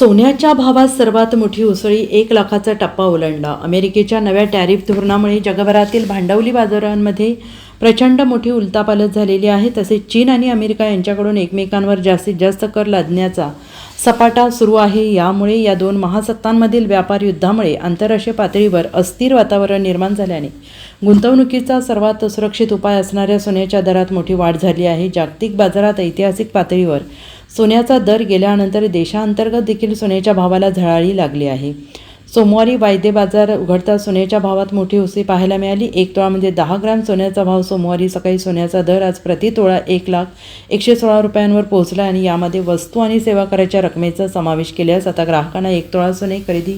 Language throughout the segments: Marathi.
सोन्याच्या भावात सर्वात मोठी उसळी एक लाखाचा टप्पा ओलांडला. अमेरिकेच्या नव्या टॅरिफ धोरणामुळे जगभरातील भांडवली बाजारांमध्ये प्रचंड मोठी उलतापालत झालेली आहे. तसेच चीन आणि अमेरिका यांच्याकडून एकमेकांवर जास्तीत जास्त कर लादण्याचा सपाटा सुरू आहे. यामुळे या दोन महासत्तांमधील व्यापार युद्धामुळे आंतरराष्ट्रीय पातळीवर अस्थिर वातावरण निर्माण झाल्याने गुंतवणुकीचा सर्वात सुरक्षित उपाय असणाऱ्या सोन्याच्या दरात मोठी वाढ झाली आहे. जागतिक बाजारात ऐतिहासिक पातळीवर सोन्याचा दर गेल्यानंतर देशांतर्गत देखील सोन्याच्या भावाला झळाळी लागली आहे. सोमवारी वायदे बाजार उघडता सोन्याच्या भावात मोठी उसळी पाहायला मिळाली. एक तोळा म्हणजे दहा ग्राम सोन्याचा भाव सोमवारी सकाळी सोन्याचा दर आज प्रति तोळा एक लाख एकशे सोळा रुपयांवर पोहोचला आणि यामध्ये वस्तू आणि सेवा कराच्या रकमेचा समावेश केल्यास आता ग्राहकांना एक तोळा सोने खरेदी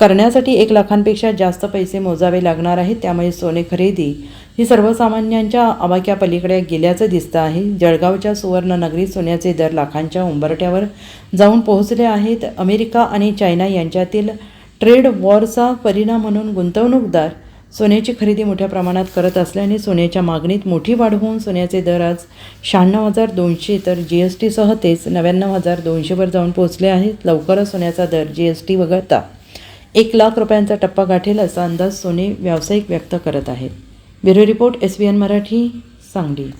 करण्यासाठी एक लाखांपेक्षा जास्त पैसे मोजावे लागणार आहेत. त्यामुळे सोने खरेदी ही सर्वसामान्यांच्या आवाक्या पलीकडे गेल्याचं दिसतं आहे. जळगावच्या सुवर्णनगरीत सोन्याचे दर लाखांच्या उंबरट्यावर जाऊन पोहोचले आहेत. अमेरिका आणि चायना यांच्यातील ट्रेड वॉरचा परिणाम म्हणून गुंतवणूकदार सोन्याची खरेदी मोठ्या प्रमाणात करत असल्याने सोन्याच्या मागणीत मोठी वाढ होऊन सोन्याचे दर आज शहाण्णव हजार दोनशे तर जी एस टीसह तेच नव्याण्णव हजार दोनशेवर जाऊन पोहोचले आहेत. लवकरच सोन्याचा दर जी एस टी वगळता एक लाख रुपयांचा टप्पा गाठेल असा अंदाज सोने व्यावसायिक व्यक्त करत आहेत. Bureau report S B N Marathi Sangli.